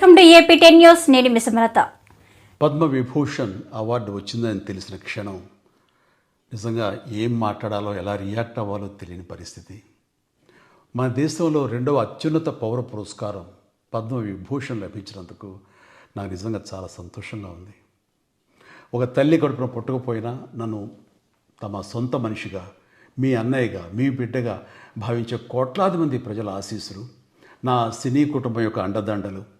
Welcome to AP ten news నేను మిసమలత Padma Vibhushan award వచ్చిందని తెలిసిన క్షణం నిజంగా ఏం మాట్లాడాలో ఎలా రియాక్ట్ అవ్వాలో తెలియని పరిస్థితి. మన దేశంలో రెండవ అత్యున్నత పౌర పురస్కారం పద్మ విభూషణ్ లభించినందుకు నాకు నిజంగా చాలా సంతోషంగా ఉంది. ఒక తల్లి కడుపున పుట్టకపోయినా నన్ను తమ సొంత మనిషిగా మీ అన్నయ్యగా మీ బిడ్డగా భావించే కోట్లాది మంది ప్రజల ఆశీస్సులు నా సినీ కుటుంబం యొక్క అండదండలు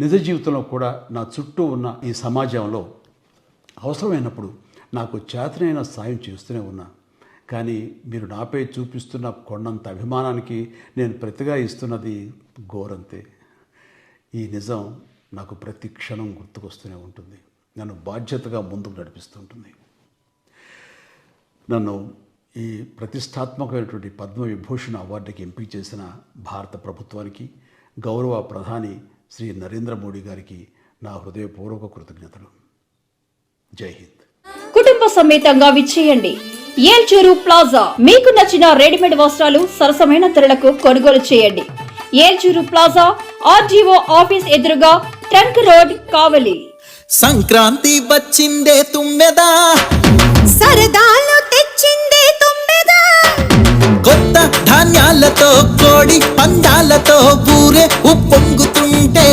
నిజ జీవితంలో కూడా నా చుట్టూ ఉన్న ఈ సమాజంలో అవసరమైనప్పుడు నాకు చేతనైన సాయం చేస్తూనే ఉన్నా. కానీ మీరు నాపై చూపిస్తున్న కొండంత అభిమానానికి నేను ప్రతిగా ఇస్తున్నది ఘోరంతే. ఈ నిజం నాకు ప్రతి క్షణం గుర్తుకొస్తూనే ఉంటుంది. నన్ను బాధ్యతగా ముందుకు నడిపిస్తుంటుంది. నన్ను ఈ ప్రతిష్టాత్మకమైనటువంటి పద్మ విభూషణ్ అవార్డుకి ఎంపిక చేసిన భారత ప్రభుత్వానికి గౌరవ ప్రధాని శ్రీ నరేంద్ర మోడీ గారికి నా హృదయపూర్వక కృతజ్ఞతలు. జై హింద్. కుటుంబ సమేతంగా విచ్చేయండి. ఏల్చూరు ప్లాజా. మీకు నచ్చిన రెడీమేడ్ వస్త్రాలు సరసమైన ధరలకు కొనుగోలు చేయండి. ఏల్చూరు ప్లాజా ఆర్జీఓ ఆఫీస్ ఎదురుగా ట్రంక్ రోడ్ కావలి. సంక్రాంతి వచ్చిందే తుమ్మెదా? సరదాలు ధాన్యాలతో కోడి పందాలతో ఊరే ఉప్పొంగుతుంటే